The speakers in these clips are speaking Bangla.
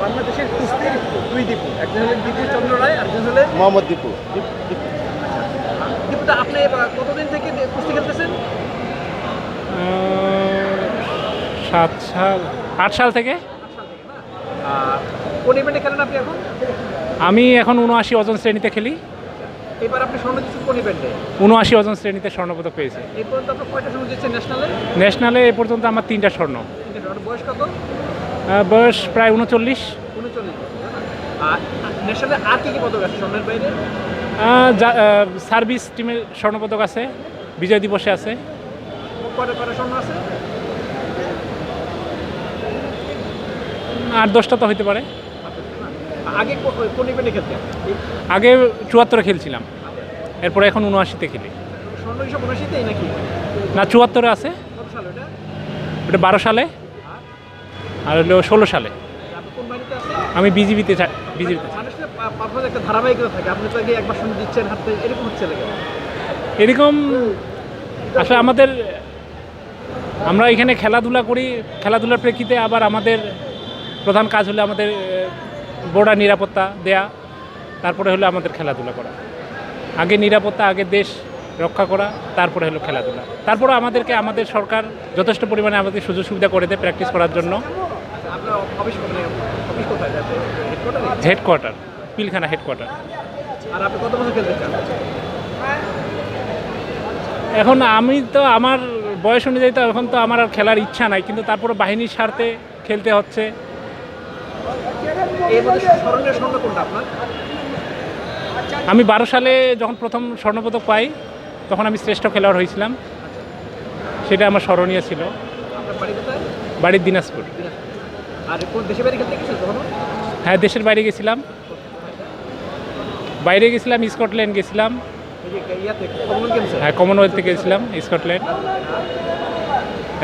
বাংলাদেশের কুস্তির দুই দীপু। একজন হলেন দীপু চন্দ্র রায় আরেকজন হলেন মোহাম্মদ দীপু। দীপ- দীপু। আপনি এবার কতদিন থেকে কুস্তি খেলতেছেন? সাত সাল আট সাল থেকে। কোন ইভেন্টে খেলেন আপনি এখন? আমি এখন উনআশি ওজন শ্রেণীতে খেলি। এবার আপনি স্বর্ণ দিচ্ছেন কোন ইভেন্টে উনআশি ওজন শ্রেণীতে স্বর্ণপদক পেয়েছি। এই পর্যন্ত আপনি কয়টা স্বর্ণ দিচ্ছেন ন্যাশনালে? ন্যাশনালে এ পর্যন্ত আমার তিনটা স্বর্ণ। বয়স কত? বয়স প্রায় উনচল্লিশ। সার্ভিস টিমের স্বর্ণপদক আছে বিজয় দিবসে আছে। আট দশটা তো হইতে পারে। আগে কোন ইভেন্টে আগে চুয়াত্তরে খেলছিলাম। এরপরে এখন উনআশিতে খেলি। না চুয়াত্তরে আছে। ওটা বারো সালে। আর হলো ষোলো সালে। আমি বিজিবিতে বিজিবিতে মানুষের পারফরমেন্স একটা থাকে। আপনি একবার শুনে দিচ্ছেন হাতে এরকম হচ্ছে লাগে এরকম আসলে আমাদের আমরা এখানে খেলাধুলা করি। খেলাধুলার প্রেক্ষিতে আবার আমাদের প্রধান কাজ হলো আমাদের বোর্ডার নিরাপত্তা দেয়া। তারপরে হলো আমাদের খেলাধুলা করা। আগে নিরাপত্তা আগে দেশ রক্ষা করা তারপরে হলো খেলাধুলা। তারপরে আমাদেরকে আমাদের সরকার যথেষ্ট পরিমাণে আমাদের সুযোগ সুবিধা করে দেয় প্র্যাকটিস করার জন্য। হেডকোয়ার্টারে পিলখানা হেডকোয়ার্টার আর আপনি কত বছর খেলতে চান? এখন আমি তো আমার বয়স অনুযায়ী তো এখন তো আমার আর খেলার ইচ্ছা নাই কিন্তু তারপরে বাহিনীর স্বার্থে খেলতে হচ্ছে। আমি বারো সালে যখন প্রথম স্বর্ণপদক পাই তখন আমি শ্রেষ্ঠ খেলোয়াড় হয়েছিলাম। সেটা আমার স্মরণীয় ছিল। বাড়ি বাড়ির দিনাজপুর। আর কোন দেশে বাইরে খেলতে গেছেন কখনো? হ্যাঁ দেশের বাইরে গেছিলাম। বাইরে গেছিলাম স্কটল্যান্ড গেছিলাম। হ্যাঁ কমনওয়েলথে গেছিলাম স্কটল্যান্ড।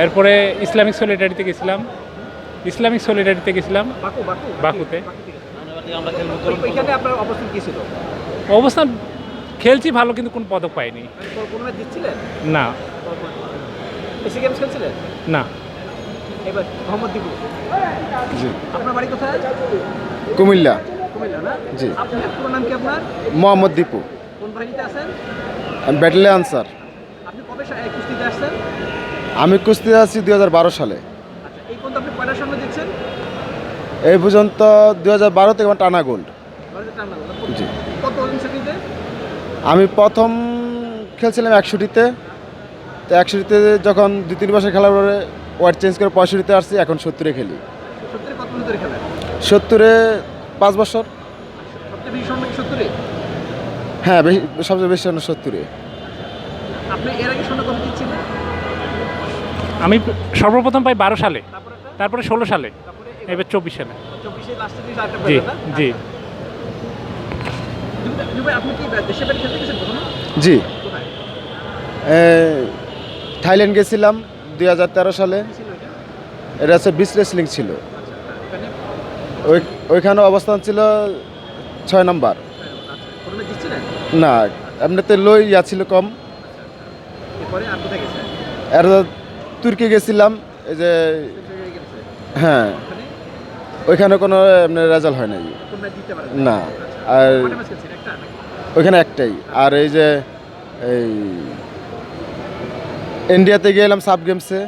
এরপরে ইসলামিক সলিডারিতে গেছিলাম। ইসলামিক সলিডারিতে গেছিলাম। Baku Baku? বাকুতে। অবস্থান কি ছিল? অবস্থান খেলছি ভালো কিন্তু কোনো পদক পাইনি। না। না। এবার জি। আপনার বাড়ি কোথায়? কুমিল্লা। কুমিল্লা না? জি। আপনার পুরো নাম কি আপনার? মোহাম্মদ দীপু। কোন বাহিনীতে আছেন? আমি ব্যাটেলে আনসার। আপনি কবে কুস্তিতে আসছেন? আমি কুস্তি আছি দুই সালে। আচ্ছা এই পর্যন্ত আপনি কয়টার সামনে এই পর্যন্ত দুই হাজার বারো থেকে আমার টানা গোল্ড? জি। কত আমি প্রথম খেলছিলাম একষট্টিতে তো একষট্টিতে যখন দু তিন বছর খেলার পরে ওয়ার্ড চেঞ্জ করে পঁয়ষট্টিতে আসছি এখন সত্তরে খেলি। সত্তরে পাঁচ বছর। হ্যাঁ বেশি সবচেয়ে বেশি জন্য সত্তরে। আমি সর্বপ্রথম পাই বারো সালে তারপরে ষোলো সালে তারপরে এবার চব্বিশ সালে। জি জি। দুবাই- দুবাই আপনি কি দেশে বাড়ি খেলতে গেছেন কখনো? জি। থাইল্যান্ড গেছিলাম। দুই হাজার তেরো সালে। এটা হচ্ছে বিচ রেসলিং ছিল। ওই ওইখানে অবস্থান ছিল ছয় নম্বর। না এমনিতে লই ইয়া ছিল কম। আর তুর্কি গেছিলাম এই যে হ্যাঁ। ওইখানে কোনো এমনি রেজাল্ট হয় নাই। না আর ওইখানে একটাই। আর এই যে এই ইন্ডিয়াতে গেলাম সাব গেমসে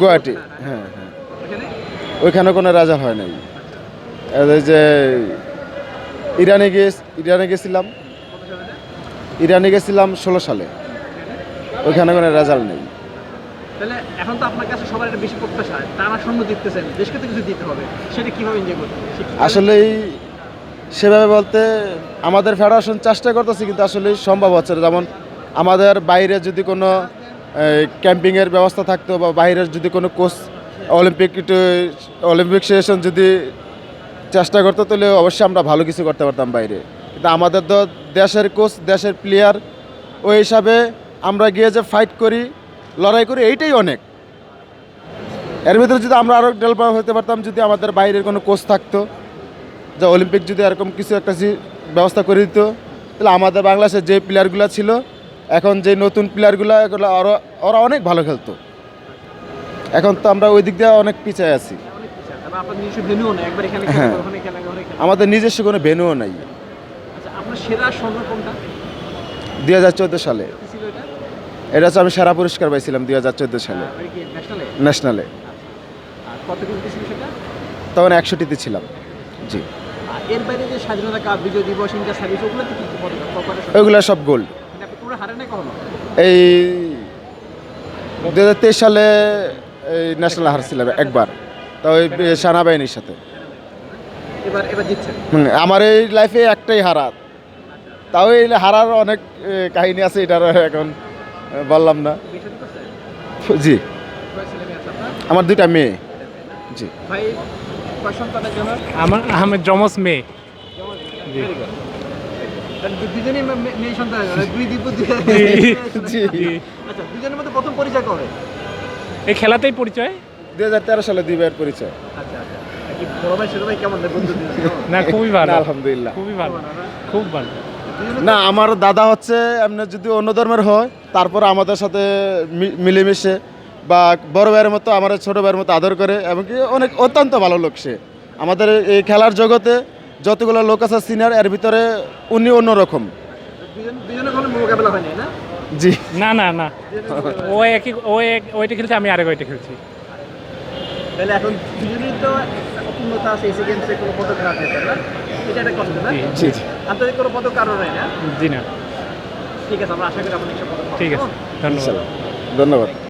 গুয়াহাটি হ্যাঁ হ্যাঁ। ওইখানে কোনো রাজা হয় নাই। যে ইরানে গিয়ে ইরানে গেছিলাম? ইরানে গেছিলাম ষোলো সালে। ওইখানে কোনো রেজাল্ট নেই। তাহলে এখন তো আপনার কাছে সবার একটা বেশি প্রত্যাশা টানা স্বর্ণ জিততেছেন দেশকে তো কিছু দিতে হবে। সেটা কীভাবে এনজয় করতে আসলেই সেভাবে বলতে আমাদের ফেডারেশন চেষ্টা করতেছে, কিন্তু আসলে সম্ভব হচ্ছে না। যেমন আমাদের বাইরে যদি কোনো ক্যাম্পিংয়ের ব্যবস্থা থাকতো বা বাইরের যদি কোনো কোচ অলিম্পিক অলিম্পিক সেশন যদি চেষ্টা করতো, তাহলে অবশ্যই আমরা ভালো কিছু করতে পারতাম বাইরে। কিন্তু আমাদের তো দেশের কোচ দেশের প্লেয়ার ওই হিসাবে আমরা গিয়ে যে ফাইট করি, লড়াই করি, এইটাই অনেক। এর ভিতরে যদি আমরা আরও ডেভেলপ হতে পারতাম, যদি আমাদের বাইরের কোনো কোচ থাকতো যে অলিম্পিক যদি এরকম কিছু একটা ব্যবস্থা করে দিত তাহলে আমাদের বাংলাদেশের যে প্লেয়ারগুলো ছিল এখন যে নতুন প্লেয়ারগুলো এগুলো আরও ওরা অনেক ভালো খেলতো। এখন তো আমরা ওই দিক দিয়ে অনেক পিছিয়ে আছি। হ্যাঁ। আমাদের নিজস্ব কোনো ভেন্যুও নাই। আচ্ছা দুই হাজার চোদ্দ সালে। এটা হচ্ছে আমি সেরা পুরস্কার পাইছিলাম দুই হাজার চোদ্দ সালে। ন্যাশনালে সেটা? তখন একশোটিতে ছিলাম। জি। এর বাইরে যে স্বাধীনতা কাপ বিজয় দিবস ইন্টার সার্ভিস ওগুলোতে কি কি পদক? ওইগুলো সব গোল্ড। মানে এই দু হাজার তেইশ সালে এই ন্যাশনাল হারছিলাম একবার। তো ওই সেনাবাহিনীর সাথে। আমার এই লাইফে একটাই হারা। তাও এই হারার অনেক কাহিনী আছে এটার এখন বললাম না। জি। আমার দুইটা মেয়ে। জি। ভাই কয় সন্তানের জন্য? আমার আমার জমস মেয়ে। দু- দুজনেই মেয়ে সন্তান দুই আচ্ছা দুজনের মধ্যে প্রথম পরিচয় কবে? এই খেলাতেই পরিচয়? দুই হাজার তেরো সালে দুই ভাইয়ের পরিচয়। আচ্ছা আচ্ছা? না খুবই ভালো। আলহামদুলিল্লাহ। খুবই ভালো। খুব ভালো। না আমার দাদা হচ্ছে এমনি যদি অন্য ধর্মের হয় তারপর আমাদের সাথে মিলেমিশে বা বড় ভাইয়ের মতো আমার ছোট ভাইয়ের মতো আদর করে এমনকি অনেক অত্যন্ত ভালো লোক সে। আমাদের এই খেলার জগতে যতগুলো লোক আছে সিনিয়র এর ভিতরে উনি অন্যরকম। জি। না না না। ও একই ও এক- ওইটা খেলছে আমি আরেক ওইটা খেলছি। তাহলে এখন দুজনেই তো অপূর্ণতা আছে এসে গেমসে কোনো পদক না? এটা একটা কথা না? জি জি জি। কোনো পদক কারণ নাই না? জি না। ঠিক আছে আমরা আশা করি আপনি পদক ঠিক আছে ধন্যবাদ। ধন্যবাদ।